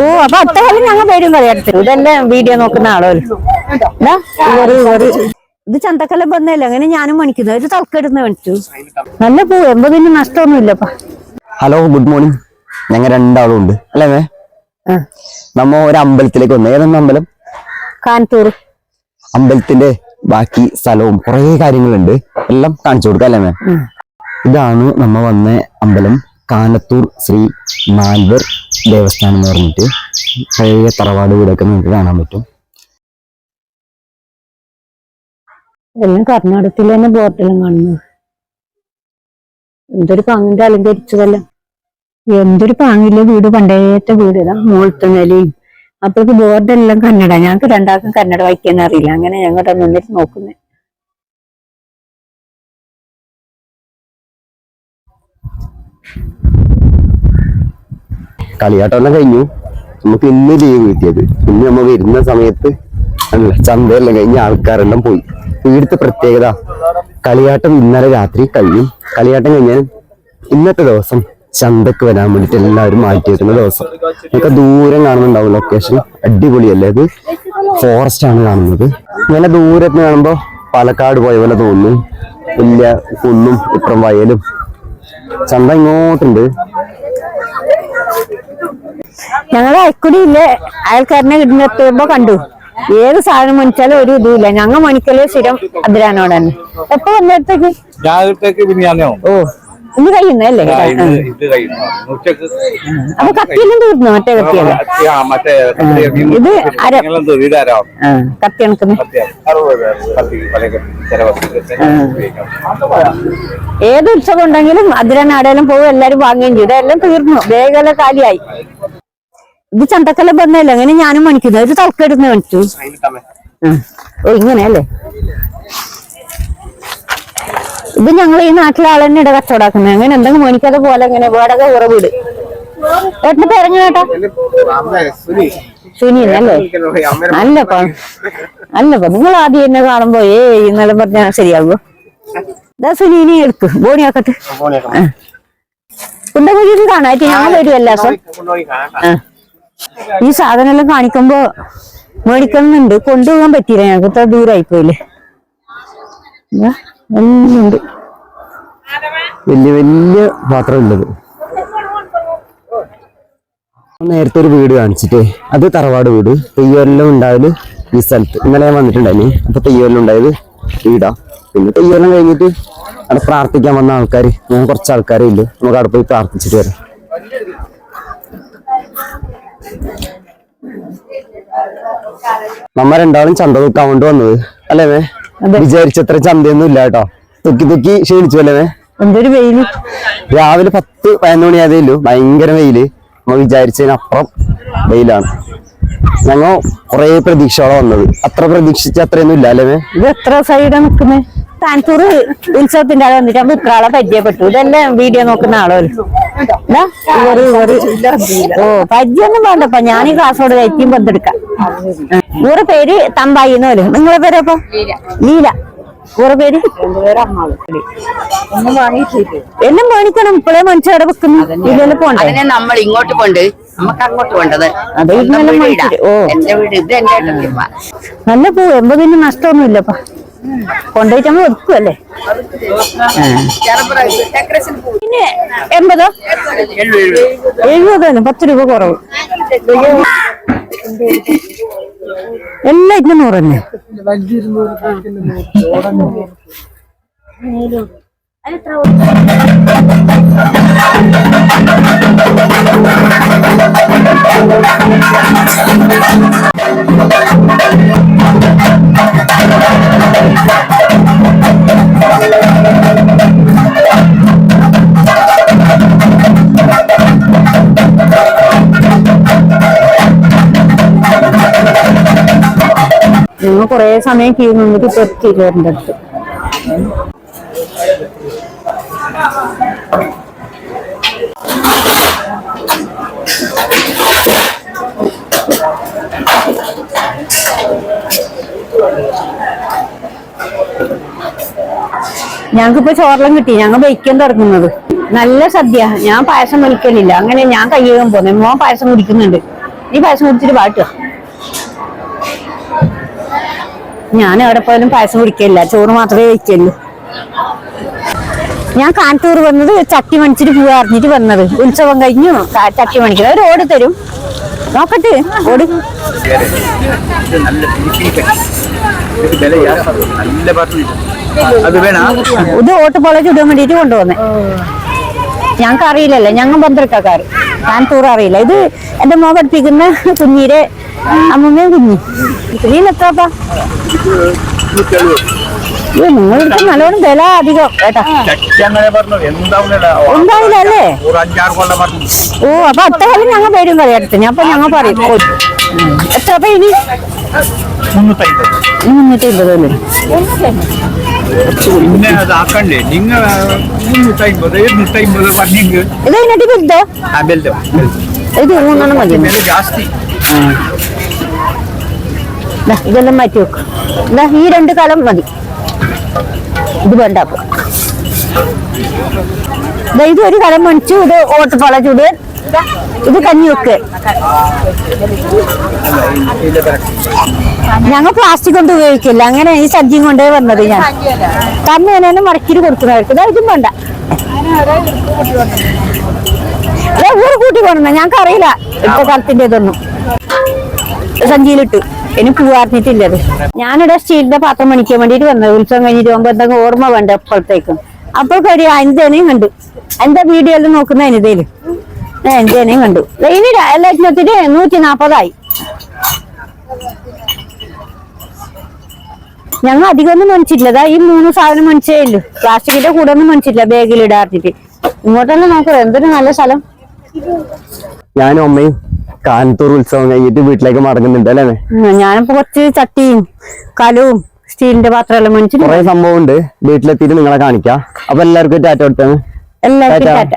ഓ അപ്പൊ അത്രയും ഞങ്ങൾ പേരും പറയാത്ത ഇതെല്ലാം വീഡിയോ നോക്കുന്ന ആളോ. ഇതാ, ചന്തക്കല്ല ബന്ധമല്ല അങ്ങനെ ഞാനും മണിക്കുന്നു ഒരു തൽക്കെടുന്ന മേടിച്ചു നല്ല പൂ. എൺപതിന് നഷ്ടമൊന്നുമില്ലപ്പാ. ഹലോ ഗുഡ് മോർണിംഗ് ഞങ്ങൾ രണ്ടാളും ഉണ്ട്. അല്ലേ മേ? നമ്മ ഒരു അമ്പലത്തിലേക്ക് വന്നു. ഏതെന്ന അമ്പലം? കാൻതൂർ അമ്പലത്തിന്റെ ബാക്കി സ്ഥലവും കുറേ കാര്യങ്ങളുണ്ട്. എല്ലാം കാണിച്ചു കൊടുക്കാം അല്ലേ മേ? ഇതാണ് നമ്മ വന്ന അമ്പലം. കാനത്തൂർ ശ്രീ മാൽവർ ദേവസ്ഥാനം എന്ന് പറഞ്ഞിട്ട് പഴയ തറവാട് വീടൊക്കെ നിങ്ങൾക്ക് കാണാൻ പറ്റും. എല്ലാം കർണാടകത്തിൽ തന്നെ ബോർഡെല്ലാം കാണുന്നു. എന്തൊരു പാങ്ങിന്റെ അലങ്കരിച്ചതല്ല. എന്തൊരു പാങ്ങിലെ വീട് പണ്ടേത്തെ വീട്. ഇതാ മുകളത്തെ നിലയും അപ്പോഴേക്ക് ബോർഡെല്ലാം കന്നഡ. ഞങ്ങൾക്ക് രണ്ടാൾക്കും കന്നഡ വായിക്കാൻ അറിയില്ല. അങ്ങനെ ഞങ്ങളുടെ നിന്നിട്ട് നോക്കുന്നത് കളിയാട്ടമെല്ലാം കഴിഞ്ഞു. നമുക്ക് ഇന്ന് ലീവ് കിട്ടിയത്. ഇന്ന് നമ്മൾ വരുന്ന സമയത്ത് അല്ല ചന്തയെല്ലാം കഴിഞ്ഞ് ആൾക്കാരെല്ലാം പോയി. ഇവിടുത്തെ പ്രത്യേകത കളിയാട്ടം ഇന്നലെ രാത്രി കഴിയും കളിയാട്ടം കഴിഞ്ഞാൽ ഇന്നത്തെ ദിവസം ചന്തക്ക് വരാൻ വേണ്ടിട്ട് എല്ലാവരും മാറ്റി വെക്കുന്ന ദിവസം. നമുക്ക് ദൂരം കാണുന്നുണ്ടാവും ലൊക്കേഷൻ അടിപൊളിയല്ലേ അത് ഫോറസ്റ്റ് ആണ് കാണുന്നത്. ഇങ്ങനെ ദൂരത്ത് കാണുമ്പോൾ പാലക്കാട് പോയ പോലെ തോന്നുന്നു വലിയ കുന്നും ഇപ്പുറം വയലും ചന്ത ഇങ്ങോട്ടുണ്ട്. ഞങ്ങൾ അയക്കുടിയില്ലേ അയൽക്കാരനെ ഇടുന്നെത്തുമ്പോ കണ്ടു. ഏത് സാധനം മണിച്ചാലും ഒരു ഇതുമില്ല ഞങ്ങൾ മണിക്കൽ സ്ഥിരം അതിരാനോടാണ് തന്നെ എപ്പോ വന്നിടത്തേക്ക് രാവിലത്തേക്ക് ഓ. ഇന്ന് കഴിയുന്നല്ലേ അപ്പൊ കത്തിയെല്ലാം തീർന്നു? മറ്റേ കത്തിയല്ല? ഇത് കത്തി കണക്കുന്ന അറുപത് കത്തി പല കത്തി ചില ഏത് ഉത്സവം ഉണ്ടെങ്കിലും അതിരനാടേലും പോകും എല്ലാരും വാങ്ങുകയും ചെയ്തു. എല്ലാം തീർന്നു. വേഗം കാലിയായി. ഇത് ചന്തക്കല്ല ബന്ധമല്ല അങ്ങനെ ഞാനും മണിക്കുന്നു. ഒരു തൽക്കെടുന്ന് മണിച്ചു. ഓ ഇങ്ങനെയല്ലേ? ഇത് ഞങ്ങൾ ഈ നാട്ടിലെ ആൾ തന്നെ കച്ചവടാക്കുന്നത് അങ്ങനെ എന്തെങ്കിലും മേടിക്കാതെ പോലെ അങ്ങനെ വേടക ഉറവിട് പറഞ്ഞു കേട്ടാ സുനി അല്ലേ അല്ലപ്പാ അല്ലപ്പാ നിങ്ങൾ ആദ്യം എന്നെ കാണുമ്പോ ഏ ഇന്നലെ പറഞ്ഞാ ശരിയാകുമോ ഇതാ സുനീനെ എടുക്ക്. ബോണിയാക്കട്ടെ കുണ്ടകുഴിയിൽ കാണാറ്റി ഞാൻ വരുമല്ല സർ. ഈ സാധനം എല്ലാം കാണിക്കുമ്പോ മേടിക്കുന്നുണ്ട്. കൊണ്ടുപോകാൻ പറ്റിയില്ല. ഞങ്ങൾക്ക് ഇത്ര ദൂരമായി പോയില്ലേ ഉണ്ട് വലിയ വലിയ പാത്രം ഉള്ളത് നേരത്തെ ഒരു വീട് കാണിച്ചിട്ടേ അത് തറവാട് വീട്. തെയ്യോലെല്ലാം ഉണ്ടായത് ഈ സ്ഥലത്ത്. ഇന്നലെ ഞാൻ വന്നിട്ടുണ്ടായിരുന്നു അപ്പൊ തെയ്യോലെല്ലാം ഉണ്ടായത് വീടാ. പിന്നെ തെയ്യോലം കഴിഞ്ഞിട്ട് അവിടെ പ്രാർത്ഥിക്കാൻ വന്ന ആൾക്കാർ ഞാൻ കുറച്ച് ആൾക്കാരേ ഇല്ല നമുക്ക് അവിടെ പോയി പ്രാർത്ഥിച്ചിട്ട് വരാം. നമ്മ രണ്ടാളും ചന്ത തൂക്കാൻ കൊണ്ട് വന്നത്. അല്ലേ. വിചാരിച്ചത്ര ചന്തയൊന്നും ഇല്ല കേട്ടോ. തുക്കി തുക്കി ക്ഷീണിച്ചു അല്ലേ? എന്തൊരു വെയിൽ. രാവിലെ പത്ത് പതിനൊന്ന് മണിയാതേ ഉള്ളൂ. ഭയങ്കര വെയിൽ. നമ്മൾ വിചാരിച്ചതിനപ്പുറം വെയിലാണ്. ഞങ്ങൾ കുറെ പ്രതീക്ഷകളാണ് വന്നത്. അത്ര പ്രതീക്ഷിച്ച അത്രയൊന്നും ഇല്ല അല്ലേ? ഇത് എത്ര സൈഡാണ് നിക്കുന്നത് താനത്തൂർ ഉത്സവത്തിന്റെ അവിടെ വന്നിട്ട് നമ്മൾ ഇത്രാളെ പരിചയപ്പെട്ടു. ഇതെല്ലാം വീഡിയോ നോക്കുന്ന ആളോ ഓ പരിചയൊന്നും വേണ്ടപ്പ. ഞാൻ ഈ കാസർഗോഡ് കയറ്റിയും ബന്ധെടുക്കാം ഇവരുടെ പേര് തമ്പായി എന്നോൽ നിങ്ങളെ പേരപ്പോ ലീല. ഇവരുടെ പേര്? എല്ലാം മേണിക്കണം ഇപ്പോഴേ മനുഷ്യരുടെ വെക്കുന്നു? ഇതിലെല്ലാം പോണ്ടേ? നമ്മൾ ഇങ്ങോട്ട് പോണ്ട്. നമുക്ക് അങ്ങോട്ട് കൊണ്ടത് അത് ഓ. നല്ല പൂ. എൺപതിന് നഷ്ടമൊന്നുമില്ലപ്പ. കൊണ്ടുപോയിട്ട് നമ്മൾ ഒതുക്കുമല്ലേ. പിന്നെ എൺപതോ? എഴുപതാണ് പത്ത് രൂപ കുറവ്. എല്ലാം ഇരുന്നൂറ് തന്നെ Thank തന്നെ ഞങ്ങൾ കുറേ സമയം ക്യൂ നിന്നിട്ട് ഇപ്പൊ എത്തി കയറിന്റെ അടുത്ത് ഞങ്ങൾക്കിപ്പോ ചോറെല്ലാം കിട്ടി. ഞങ്ങൾ ബൈക്കാൻ തുടങ്ങുന്നത് നല്ല സദ്യ. ഞാൻ പായസം വലിക്കലില്ല അങ്ങനെ ഞാൻ കയ്യേകാൻ പോന്നെ. മോൻ പായസം കുടിക്കുന്നുണ്ട്. നീ പായസം കുടിച്ചിട്ട് പാട്ടുക ഞാൻ എവിടെ പോയാലും പായസം കുടിക്കില്ല ചോറ് മാത്രമേ വയ്ക്കുള്ളൂ ഞാൻ കാനത്തൂർ വന്നത് ചട്ടി മണിച്ചിട്ട് പൂവ് അറിഞ്ഞിട്ട് വന്നത്. ഉത്സവം കഴിഞ്ഞു. ചട്ടി മണിക്കുന്നത് ഒരു ഓട് തരും. നോക്കട്ടെ. ഓട്. നല്ല അത് വേണ? ഇത് ഓട്ട് പോലെ ചുടാൻ വേണ്ടിട്ട് കൊണ്ടുവന്നേ. ഞങ്ങൾക്ക് അറിയില്ലല്ലോ. ഞങ്ങൾ ബന്ധക്കാർ കാനത്തൂർ അറിയില്ല. ഇത് എന്റെ മോൻ പഠിപ്പിക്കുന്ന കുഞ്ഞിരെ അമ്മമ്മയും കുഞ്ഞി. നീ എത്രപ്പാ? അയ്യോ നിങ്ങൾക്ക് നല്ലോണം വില അധികം. കേട്ടാ. ഉണ്ടാവില്ല അല്ലേ? ഓ അപ്പൊ അത്ര കാലം ഞങ്ങൾ പേരും കളിയടുത്ത് അപ്പൊ ഞങ്ങൾ പറയും. എത്ര അപ്പൊ ഇനി? മുന്നൂറ്റി അമ്പത് അല്ലേ? പിന്നെ അത് ആക്കണ്ടേ? നിങ്ങൾ മുന്നൂറ്റമ്പത് ഇരുന്നൂറ്റമ്പത് പറഞ്ഞെങ്കിൽ ഇത് കഴിഞ്ഞിട്ട് വലുതോ? ആ ബെൽറ്റോ ഇത് മൂന്നെണ്ണം മതി. വില ജാസ്തി. ദാ, ഇതെല്ലാം മാറ്റി വെക്കും. ഈ രണ്ട് കാലം മതി. ഇത് വേണ്ട അപ്പൊ. ഇത് ഒരു കലം മണിച്ചു ഇത് ഓട്ടപ്പാള ചൂട്. ഇത് കഞ്ഞിവെക്ക്. ഞങ്ങൾ പ്ലാസ്റ്റിക് കൊണ്ട് ഉപയോഗിക്കില്ല. അങ്ങനെ ഈ സദ്യ കൊണ്ടേ വന്നത് ഞാൻ. തമ്മേനെ മടക്കിട്ട് കൊടുക്കുന്നവർക്ക് ഇതും വേണ്ട. ഊർ കൂട്ടി കൊണ്ടുവന്ന. ഞങ്ങൾക്ക് അറിയില്ല ഇപ്പൊ കാലത്തിന്റെ ഇതൊന്നും സഞ്ചിയിലിട്ട്. ഇനി പൂവാർന്നിട്ടില്ലത് ഞാനിവിടെ സ്റ്റീലിന്റെ പാത്രം മണിക്കാൻ വേണ്ടിട്ട് വന്നത്. ഉത്സവം കഴിഞ്ഞിട്ട് പോകുമ്പോ എന്തെങ്കിലും ഓർമ്മ വേണ്ട എപ്പോഴത്തേക്കും അപ്പൊ ഒരു അഞ്ചേനയും കണ്ടു. എന്റെ വീഡിയോയിൽ നോക്കുന്ന അനിതയിൽ അഞ്ചേനയും കണ്ടു. ഇനി ലഗ്നത്തിന് നൂറ്റി നാപ്പതായി ഞങ്ങൾ അധികം ഒന്നും മണിച്ചിട്ടില്ല ഈ മൂന്ന് സാധനം മണിച്ചേ ഉള്ളൂ. പ്ലാസ്റ്റിക്കിന്റെ കൂടെ ഒന്നും മണിച്ചിട്ടില്ല ബാഗിൽ ഇടാർത്തിട്ട് ഇങ്ങോട്ടെല്ലാം നോക്കാം എന്തൊരു നല്ല സ്ഥലം. ഞാനും അമ്മയും കാനത്തൂർ ഉത്സവം കഴിഞ്ഞിട്ട് വീട്ടിലേക്ക് മടങ്ങുന്നുണ്ട് അല്ലേ? ഞാനിപ്പോ കുറച്ച് ചട്ടിയും കലവും സ്റ്റീലിന്റെ പാത്രമെല്ലാം മേടിച്ചിട്ട് കുറെ സംഭവം ഉണ്ട് വീട്ടിലെത്തിയിട്ട് നിങ്ങളെ കാണിക്കാം. അപ്പൊ എല്ലാവർക്കും ടാറ്റ കൊടുത്താണ് എല്ലാവർക്കും ടാറ്റ.